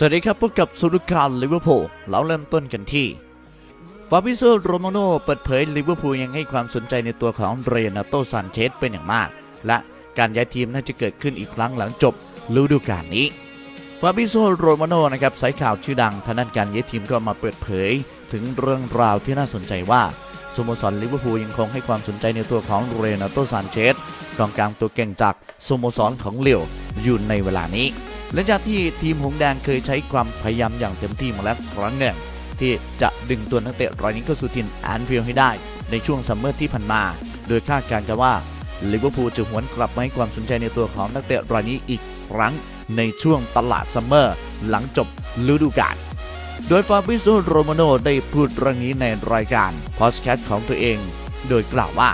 สวัสดีครับพบกับสุรุการลิเวอร์พูลเราเริ่มต้นกันที่ฟาบิโซโรมาโนเปิดเผยลิเวอร์พูลยังให้ความสนใจในตัวของเรนาโตซานเชสเป็นอย่างมาก และการย้ายทีมน่าจะเกิดขึ้นอีกครั้งหลังจบฤดูกาลนี้ฟาบิโซโรมาโนนะครับสายข่าวชื่อดังทางด้านการย้ายทีมก็มาเปิดเผย ถึงเรื่องราวที่น่าสนใจว่าสโมสรลิเวอร์พูลยังคงให้ความสนใจในตัวของเรนาโตซานเชสกองกลางตัวเก่งจากสโมสรของเลียวอยู่ในเวลานี้ หลังจากที่ทีมหงส์แดงเคยใช้ความพยายามอย่างเต็มที่มาแล้วครั้งหนึ่งที่จะดึงตัวนักเตะรายนี้เข้าสู่ทีมแอนฟิลด์ให้ได้ ในช่วงซัมเมอร์ที่ผ่านมา โดยคาดการณ์กันว่าลิเวอร์พูลจะหวนกลับมาให้ความสนใจในตัวของนักเตะรายนี้อีกครั้งในช่วงตลาดซัมเมอร์ หลังจบฤดูกาลโดยฟาบิโซโรมาโนได้พูดเรื่องนี้ในรายการพอดแคสต์ของตัวเอง โดยกล่าวว่า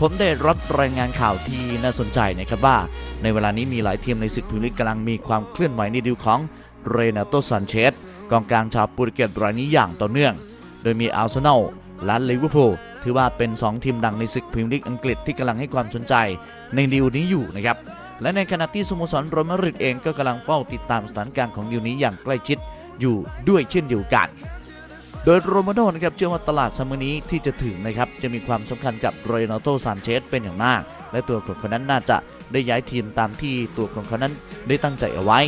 ผมได้รับรายงานข่าวที่น่าสนใจนะครับว่า ในเวลานี้มีหลายทีมในศึกพรีเมียร์ลีกกำลังมีความเคลื่อนไหวในดีลของเรนาโตซันเชสกองกลางชาวโปรตุเกสรายนี้อย่างต่อเนื่อง โดยมีอาร์เซนอลและลิเวอร์พูลถือว่าเป็น 2 ทีมดังในศึกพรีเมียร์ลีกอังกฤษที่กำลังให้ความสนใจในดีลนี้อยู่นะครับและในขณะที่สโมสรโรมาริดเองก็กำลังเฝ้าติดตามสถานการณ์ของดีลนี้อย่างใกล้ชิดอยู่ด้วยเช่นเดียวกัน โดยโรมาโดนะครับเชื่อว่าตลาดซัมเมอร์นี้ที่จะถึงนะครับจะมีความสำคัญกับเรนาโตซานเชสเป็นอย่างมาก และตัวของเขานั้นน่าจะได้ย้ายทีมตามที่ตัวของเขานั้นได้ตั้งใจเอาไว้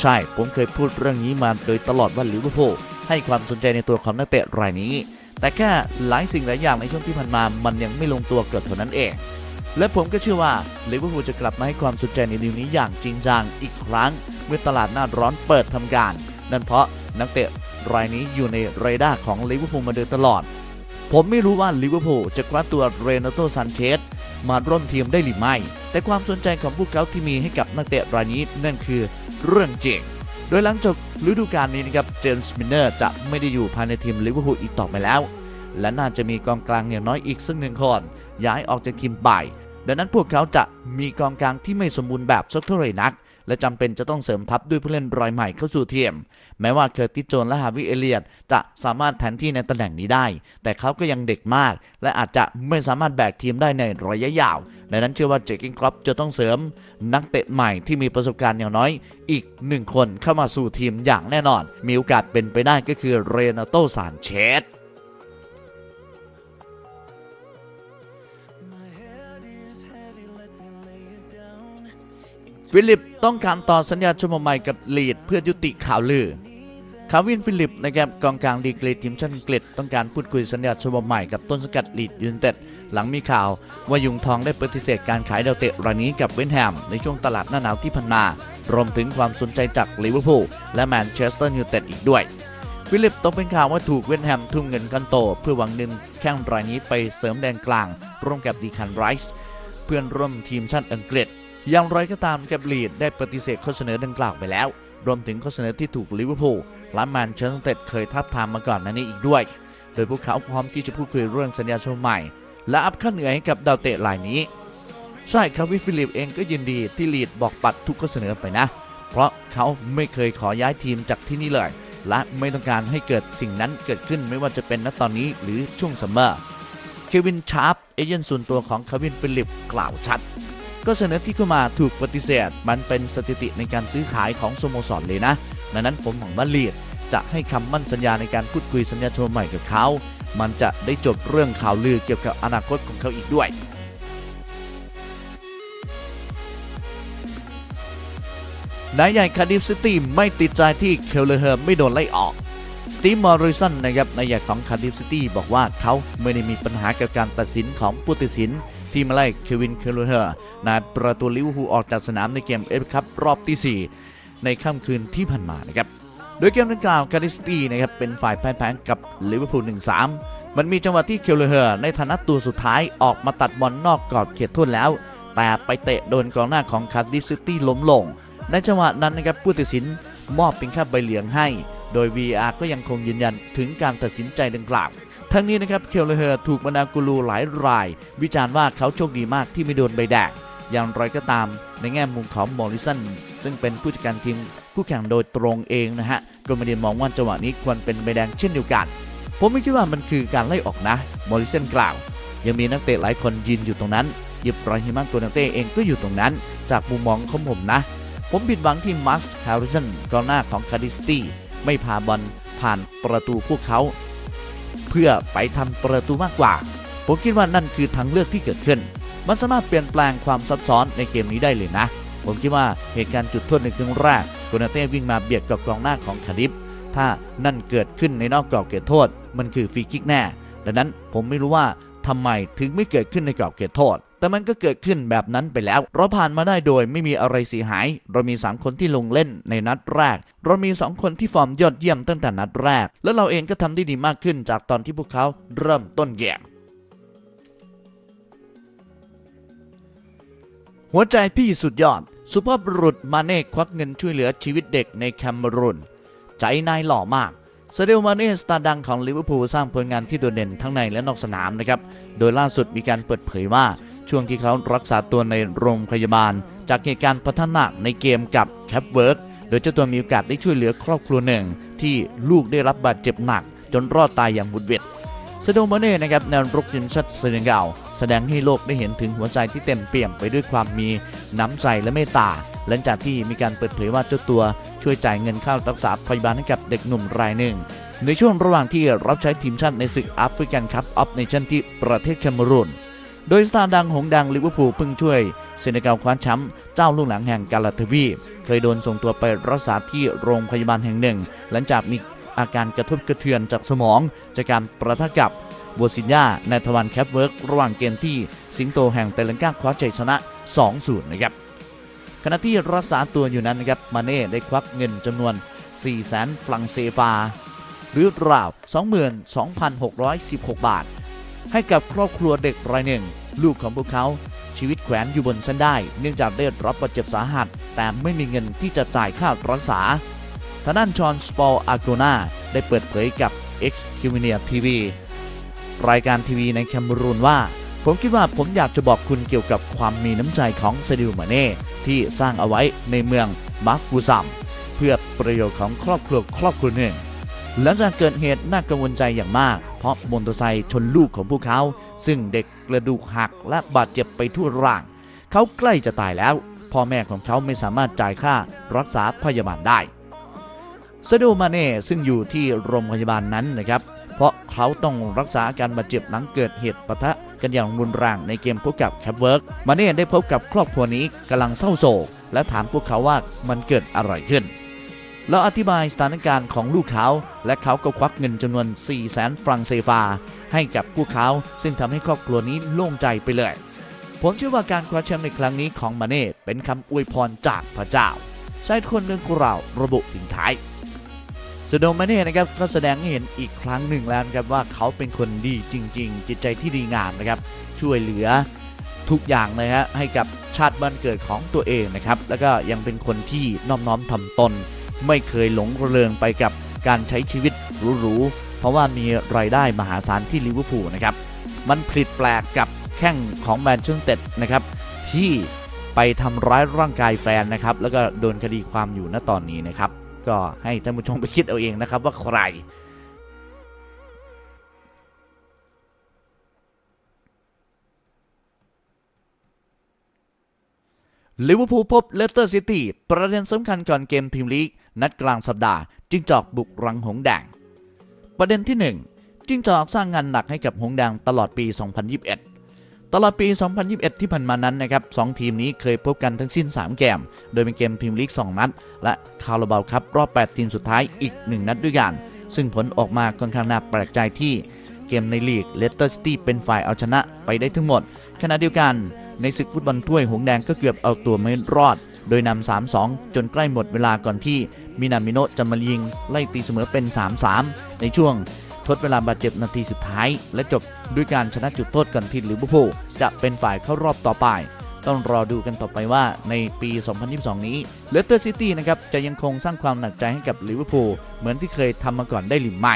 ใช่ ผมเคยพูดเรื่องนี้มาโดยตลอดว่าลิเวอร์พูลให้ความสนใจในตัวของนักเตะรายนี้ แต่แค่หลายสิ่งหลายอย่างในช่วงที่ผ่านมามันยังไม่ลงตัวเกิดเท่านั้นเองและผมก็เชื่อว่าลิเวอร์พูลจะกลับมาให้ความสนใจในดีลนี้อย่างจริงจังอีกครั้ง เมื่อตลาดหน้าร้อนเปิดทำการ นั่นเพราะนักเตะ รายนี้อยู่ในเรดาร์ของลิเวอร์พูลมาโดยตลอด ผมไม่รู้ว่าลิเวอร์พูลจะคว้าตัวเรนโตซันเชสมาร่วมทีมได้หรือไม่ แต่ความสนใจของพวกเขาที่มีให้กับนักเตะรายนี้นั่นคือเรื่องจริง โดยหลังจบฤดูกาลนี้นะครับ เจมส์มินเนอร์จะไม่ได้อยู่ภายในทีมลิเวอร์พูลอีกต่อไปแล้ว และน่าจะมีกองกลางอย่างน้อยอีกสักหนึ่งคนย้ายออกจากทีมไปดังนั้นพวกเขาจะมีกองกลางที่ไม่สมบูรณ์แบบสักเท่าไหร่นัก และจำเป็นจะต้องเสริมทัพด้วยผู้เล่นรายใหม่เข้าสู่ทีมแม้ว่าเคอร์ติสโจนและฮาวิเอเลียตจะสามารถแทนที่ในตำแหน่งนี้ได้ แต่เขาก็ยังเด็กมาก และอาจจะไม่สามารถแบกทีมได้ในระยะยาวดังนั้นเชื่อว่าเจคิงครอปจะต้องเสริมนักเตะใหม่ที่มีประสบการณ์อย่างน้อย อีกหนึ่งคนเข้ามาสู่ทีมอย่างแน่นอน มีโอกาสเป็นไปได้ก็คือเรนาโตซานเชส ฟิลิปต้องการต่อสัญญาชมใหม่กับลีดเพื่อยุติข่าวลือคาวินฟิลิปนะครับกองกลางดีกรีทีมชาติอังกฤษต้องการพูดคุยสัญญาชมใหม่กับต้นสกัดลีดยูนเต็ดหลังมีข่าวว่ายุงทองได้ปฏิเสธการขายดาวเตะรายนี้กับเวนแฮมในช่วงตลาดหน้าหนาวที่ผ่านมารวมถึงความสนใจจากลิเวอร์พูลและแมนเชสเตอร์ยูไนเต็ดอีกด้วย ฟิลิปตกเป็นข่าวว่าถูกเวนแฮมทุ่มเงินก้อนโต เพื่อหวังดึงแข้งรายนี้ไปเสริมแดนกลาง ร่วมกับดีคันไรส์เพื่อนร่วมทีมชาติอังกฤษ อย่างไรก็ตามกับลีดได้ปฏิเสธข้อเสนอดังกล่าวไปแล้ว รวมถึงข้อเสนอที่ถูกลิเวอร์พูลและแมนเชสเตอร์เคยทับทามมาก่อนนั้นนี้อีกด้วย โดยพวกเขาพร้อมที่จะพูดคุยเรื่องสัญญาชมใหม่ และอัพค่าเหนื่อยให้กับดาวเตะรายนี้ ใช่ครับวิฟิลิปเองก็ยินดีที่ลีดบอกปัดทุกข้อเสนอไปนะ เพราะเขาไม่เคยขอย้ายทีมจากที่นี่เลย และไม่ต้องการให้เกิดสิ่งนั้นเกิดขึ้นไม่ว่าจะเป็นณตอนนี้หรือช่วงซัมเมอร์เควินชาร์ปเอเย่นส่วนตัวของคาวินฟิลิปกล่าวชัด ก็เสนอที่เข้ามาถูกปฏิเสธ มันเป็นสถิติในการซื้อขายของสโมสรเลยนะ ดังนั้นผมหวังว่าลีดจะให้คำมั่นสัญญาในการพูดคุยสัญญาชมใหม่กับเขา มันจะได้จบเรื่องข่าวลือเกี่ยวกับอนาคตของเขาอีกด้วยนายใหญ่คาร์ดิฟซิตี้ไม่ติดใจที่เคลเลเฮอร์ไม่โดนไล่ออก สตีฟมอริสันนะครับนายใหญ่ของคาร์ดิฟซิตี้บอกว่าเขาไม่ได้มีปัญหากับการตัดสินของผู้ตัดสิน ที่มาไล่เควินเคลเลเฮอร์นายประตูลิเวอร์พูลออกจากสนามในเกมเอฟคัพรอบที่ 4 ในค่ำคืนที่ผ่านมานะครับโดยเกมดังกล่าวคาร์ดิฟซิตี้นะครับเป็นฝ่ายพ่ายแพ้กับลิเวอร์พูล1-3 มันมีจังหวะที่เคลเลเฮอร์ในฐานะตัวสุดท้ายออกมาตัดบอลนอกกรอบเขตโทษแล้ว แต่ไปเตะโดนกองหน้าของคาร์ดิฟซิตี้ล้มลง ในจังหวะนั้นนะครับผู้ตัดสินมอบเป็นค่ใบเหลืองให้ โดย VR ก็ยังคงยืนยันถึงการตัดสินใจดังกล่าว ทั้งนี้นะครับเคลเลเฮอร์ถูกบรรดากูรูหลายราย วิจารณ์ว่าเขาโชคดีมากที่ไม่โดนใบแดงอย่างไรก็ตามในแง่มุมของมอริสันซึ่งเป็นผู้จัดการทีมคู่แข่งโดยตรงเองนะฮะก็ไม่ได้มองว่าจังหวะนี้ควรเป็นใบแดงเช่นเดียวกัน ผมไม่คิดว่ามันคือการไล่ออกนะมอริสันกล่าว ยังมีนักเตะหลายคนยืนอยู่ตรงนั้นยิบรอยฮิมังตัวนักเตะเองก็อยู่ตรงนั้น จากมุมมองของผมนะ ผมผิดหวังที่มาร์คแฮร์ริสันกองหน้าของคาร์ดิสตี้ไม่พาบอลผ่านประตูพวกเขา เพื่อไปทำประตูมากกว่า ผมคิดว่านั่นคือทางเลือกที่เกิดขึ้น มันสามารถเปลี่ยนแปลงความซับซ้อนในเกมนี้ได้เลยนะ ผมคิดว่าเหตุการณ์จุดโทษในครึ่งแรกโกนาเต้วิ่งมาเบียดกับกองหน้าของคาดิฟถ้านั่นเกิดขึ้นในนอกกรอบเขตโทษ มันคือฟรีคิกแน่ ดังนั้นผมไม่รู้ว่าทำไมถึงไม่เกิดขึ้นในกรอบเขตโทษ แต่มันก็เกิดขึ้นแบบนั้นไปแล้ว เราผ่านมาได้โดยไม่มีอะไรเสียหาย เรามี 3 คนที่ลงเล่นในนัดแรก เรามี 2 คนที่ฟอร์มยอดเยี่ยมตั้งแต่นัดแรก และเราเองก็ทำได้ดีมากขึ้นจากตอนที่พวกเขาเริ่มต้นเกมหัวใจพี่สุดยอด สุภาพบุรุษมาเน่ควักเงินช่วยเหลือชีวิตเด็กในแคมรูนใจนายหล่อมากเซเดลมาเน่สตาร์ดังของลิเวอร์พูลสร้างผลงานที่โดดเด่นทั้งในและนอกสนามนะครับ โดยล่าสุดมีการเปิดเผยว่า ช่วงที่เขารักษาตัวในโรงพยาบาล จากเหตุการณ์พัฒนาในเกมกับแคปเวิร์กโดยเจ้าตัวมีโอกาสได้ช่วยเหลือครอบครัวหนึ่ง ที่ลูกได้รับบาดเจ็บหนัก จนรอดตายอย่างบุดหวิดซโดมาเน่นะครับแนวรุกทีมชาติเซเนกัลแสดงให้โลกได้เห็นถึงหัวใจที่เต็มเปี่ยมไปด้วยความมีน้ำใจและเมตตา หลังจากที่มีการเปิดเผยว่าเจ้าตัวช่วยจ่ายเงินค่ารักษาพยาบาลให้กับเด็กหนุ่มรายหนึ่ง ในช่วงระหว่างที่รับใช้ทีมชาติในศึกแอฟริกันคัพออฟเนชั่นที่ประเทศแคเมรูน โดยสตาร์ดังหงดังลิเวอร์พูลเพิ่งช่วยเซเนกัลคว้าแชมป์เจ้าลูกหลังแห่งกาลาเทวีเคยโดนส่งตัวไปรักษาที่โรงพยาบาลแห่งหนึ่ง หลังจากมีอาการกระทบกระเทือนจากสมอง จากการประทะกับโบซินยาในทวันแคปเวิร์กระหว่างเกมที่สิงโตแห่งเตลังกาคว้าชัยชนะ 2-0 นะครับ ขณะที่รักษาตัวอยู่นั้นนะครับ มาเน่ได้ควักเงินจำนวน 4 0 0 0 0 0 ฟรังเซฟา หรือราว 22,616 บาท ให้กับครอบครัวเด็กรายหนึ่ง ลูกของพวกเขาชีวิตแขวนอยู่บนเส้นได้ เนื่องจากได้รับบาดเจ็บสาหัส แต่ไม่มีเงินที่จะจ่ายค่ารักษาทางด้านชอนสปอลอาโกนาได้เปิดเผยกับ X c u m i n i a TV รายการทีวีในแคมรูนว่า ผมคิดว่าผมอยากจะบอกคุณเกี่ยวกับความมีน้ำใจของซาดิลมาเน่ที่สร้างเอาไว้ในเมืองมาร์กูซัมเพื่อประโยชน์ของครอบครัวครอบครัวหนึ่งหลังจากเกิดเหตุน่ากังวลใจอย่างมาก เพราะมอเตอร์ไซค์ชนลูกของพวกเขา ซึ่งเด็กกระดูกหักและบาดเจ็บไปทั่วร่าง เขาใกล้จะตายแล้ว พ่อแม่ของเขาไม่สามารถจ่ายค่ารักษาพยาบาลได้ซาโดมาเน่ซึ่งอยู่ที่โรงพยาบาลนั้นนะครับ เพราะเขาต้องรักษาอาการบาดเจ็บหลังเกิดเหตุปะทะกันอย่างรุนแรงในเกมพบกับแคปเวิร์กมาเน่ได้พบกับครอบครัวนี้กำลังเศร้าโศกและถามพวกเขาว่ามันเกิดอะไรขึ้น แล้วอธิบายสถานการณ์ของลูกเขาและเขาก็ควักเงินจำนวน 4 0 0แสนฟรังเซฟา ให้กับพวกเขาซึ่งทำให้ครอบครัวนี้โล่งใจไปเลย ผมเชื่อว่าการคว้าแชมป์ในครั้งนี้ของมาเน่เป็นคำอวยพรจากพระเจ้าชายคนเรื่องกุเราระบุถึงท้ายสโดมาเน่นะครับก็แสดงให้เห็นอีกครั้งหนึ่งแล้วนะครับว่าเขาเป็นคนดีจริง ๆ จิตใจที่ดีงามนะครับ ช่วยเหลือทุกอย่างเลยฮะให้กับชาติบ้านเกิดของตัวเองนะครับ แล้วก็ยังเป็นคนที่น้อมน้อมทำตน ไม่เคยหลงระเริงไปกับการใช้ชีวิตหรูๆเพราะว่ามีรายได้มหาศาลที่ลิเวอร์พูลนะครับ มันผิดแปลกกับแข้งของแมนเชสเตอร์นะครับที่ไปทำร้ายร่างกายแฟนนะครับ แล้วก็โดนคดีความอยู่ณตอนนี้นะครับ ก็ให้ท่านผู้ชมไปคิดเอาเองนะครับว่าใคร ลิเวอร์พูลพบเลสเตอร์ซิตี้ประเด็นสำคัญก่อนเกมพรีเมียร์ลีก นัดกลางสัปดาห์จิงจอกบุกรังหงแดง ประเด็นที่ 1 จิงจอกสร้างงานหนักให้กับหงแดงตลอดปี 2021 ตลอดปี 2021 ที่ผ่านมานั้นนะครับสองทีมนี้เคยพบกันทั้งสิ้น 3 เกม โดยเป็นเกมพรีเมียร์ลีก 2 นัด และคาราบาวครับรอบ 8 ทีมสุดท้ายอีก 1 นัดด้วยกัน ซึ่งผลออกมาค่อนข้างน่าแปลกใจที่เกมในลีกเลสเตอร์ซิตี้เป็นฝ่ายเอาชนะไปได้ทั้งหมดขณะเดียวกัน ในศึกฟุตบอลถ้วยหงแดงก็เกือบเอาตัวไม่รอด โดยนำ 3-2 จนใกล้หมดเวลาก่อนที่มินามิโนะจะมายิงไล่ตีเสมอเป็น 3-3 ในช่วงทดเวลาบาดเจ็บนาทีสุดท้าย และจบด้วยการชนะจุดโทษก่อนที่ลิเวอร์พูลจะเป็นฝ่ายเข้ารอบต่อไป ต้องรอดูกันต่อไปว่าในปี 2022 นี้เลสเตอร์ซิตี้นะครับจะยังคงสร้างความหนักใจให้กับลิเวอร์พูลเหมือนที่เคยทำมาก่อนได้หรือไม่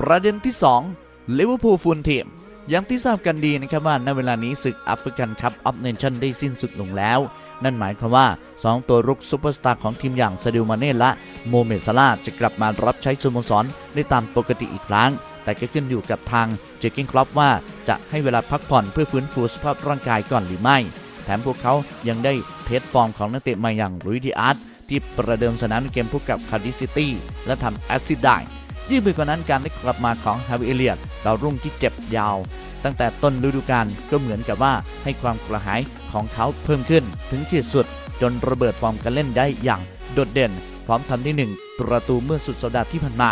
ประเด็นที่2ลิเวอร์พูลฟูลทีม อย่างที่ทราบกันดีนะครับว่าในเวลานี้ศึกแอฟริกันคัพออฟเนชั่นได้สิ้นสุดลงแล้ว นั่นหมายความว่า 2 ตัวรุกซูเปอร์สตาร์ของทีมอย่างซาดิลมาเน่และโมเมดซาลาจะกลับมารับใช้สโมสรได้ตามปกติอีกครั้ง แต่ก็ขึ้นอยู่กับทางเจคกิงคลอปว่าจะให้เวลาพักผ่อนเพื่อฟื้นฟูสภาพร่างกายก่อนหรือไม่ แถมพวกเขายังได้เทสฟอร์มของนักเตะใหม่อย่างลุยดิอาร์ตที่ประเดิมสนามในเกมพบกับคาร์ดิซิตี้และทำแอซิสต์ได้ ยิ่งไปกว่านั้นการได้กลับมาของฮาวิเอเลียตดาวรุ่งที่เจ็บยาว ตั้งแต่ต้นฤดูกาลก็เหมือนกับว่าให้ความกระหายของเขาเพิ่มขึ้น ถึงขีดสุดจนระเบิดฟอร์มการเล่นได้อย่างโดดเด่น พร้อมทำได้หนึ่งประตูเมื่อสุดสัปดาห์ที่ผ่านมา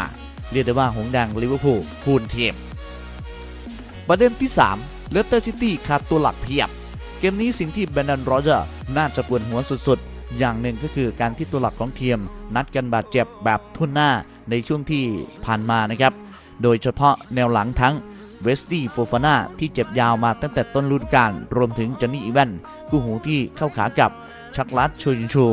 เรียกได้ว่าหงส์แดงลิเวอร์พูลฟูลทีมประเด็นที่3เลสเตอร์ซิตี้ขาดตัวหลักเพียบ เกมนี้สิ่งที่แบรนดอนโรเจอร์น่าจะปวดหัวสุดๆ อย่างหนึ่งก็คือการที่ตัวหลักของทีม นัดกันบาดเจ็บแบบทุ่นหน้า ในช่วงที่ผ่านมานะครับ โดยเฉพาะแนวหลังทั้งเวสตี้โฟฟาน่าที่เจ็บยาวมาตั้งแต่ต้นฤดูกาลรวมถึงจอนนี่อีแวนกู้หูที่เข้าขากับชักลัดโชยินชู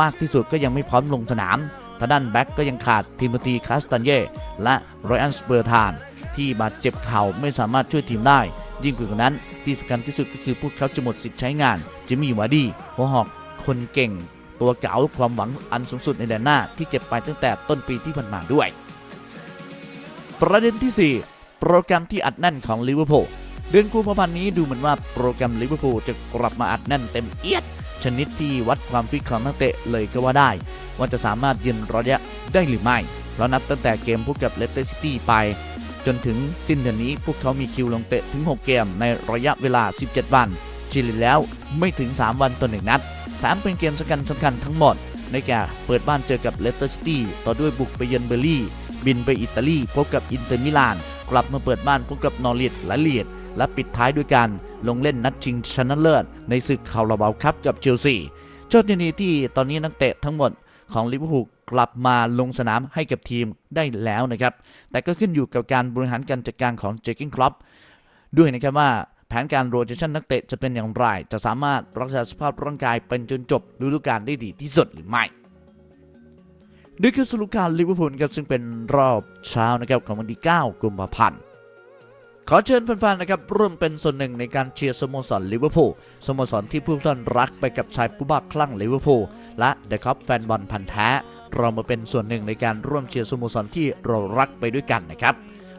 มากที่สุดก็ยังไม่พร้อมลงสนามทางด้านแบ็กก็ยังขาดทิมธีคาสตันเย่และรอยอันสเปอร์ทาน ที่บาดเจ็บเข่าไม่สามารถช่วยทีมได้ ยิ่งกว่านั้นที่สำคัญที่สุดก็คือพวกเขาจะหมดสิทธิ์ใช้งานจิมมี่วาร์ดี้หัวหอกคนเก่ง ตัวเก๋าความหวังอันสูงสุดในแดนหน้าที่เจ็บไปตั้งแต่ต้นปีที่ผ่านมาด้วย ประเด็นที่ 4 โปรแกรมที่อัดแน่นของลิเวอร์พูลเดือนกุมภาพันธ์นี้ดูเหมือนว่าโปรแกรมลิเวอร์พูลจะกลับมาอัดแน่นเต็มเอียด ชนิดที่วัดความฟิตของนักเตะเลยก็ว่าได้ ว่าจะสามารถยืนระยะได้หรือไม่เพราะนับตั้งแต่เกมพบกับเลสเตอร์ซิตี้ไป จนถึงสิ้นเดือนนี้พวกเขามีคิวลงเตะถึง 6 เกมในระยะเวลา 17 วัน เฉลี่ยแล้วไม่ถึง 3 วันต่อหนึ่งนัด แถมเป็นเกมสำคัญสำคัญทั้งหมดในแก่เปิดบ้านเจอกับเลสเตอร์ซิตี้ต่อด้วยบุกไปเยือนเบอร์ลี่ บินไปอิตาลีพบกับอินเตอร์มิลาน กลับมาเปิดบ้านพบกับนอริทและเลียดและปิดท้ายด้วยการลงเล่นนัดชิงชนะเลิศในศึกคาราบาวคัพกับเชลซีโชคดีที่ตอนนี้นักเตะทั้งหมดของลิเวอร์พูลกลับมาลงสนามให้กับทีมได้แล้วนะครับ แต่ก็ขึ้นอยู่กับการบริหารการจัดการของเจคกิงครอปด้วยนะครับว่า แผนการโรเ t ชันนักเตะจะเป็นอย่างไร จะสามารถรักษาสภาพร่างกายเป็นจนจบฤดูกาลได้ดีที่สุดหรือไม่นี่คือสรุปการลิเวอร์พูลครับซึ่งเป็นรอบเช้านะครับของวันที่ 9 กุมภาพันธ์ขอเชิญแฟนๆนะครับร่วมเป็นส่วนหนึ่งในการเชียร์สโมสรลิเวอร์พูลสโมสรที่ผู้ท่านรักไปกับชายผู้บ้าคลั่งลิเวอร์พูลและเดอะคัพแฟนบอลพันธ์แท้ เรามาเป็นส่วนหนึ่งในการร่วมเชียร์สโมสรที่เรารักไปด้วยกันนะครับ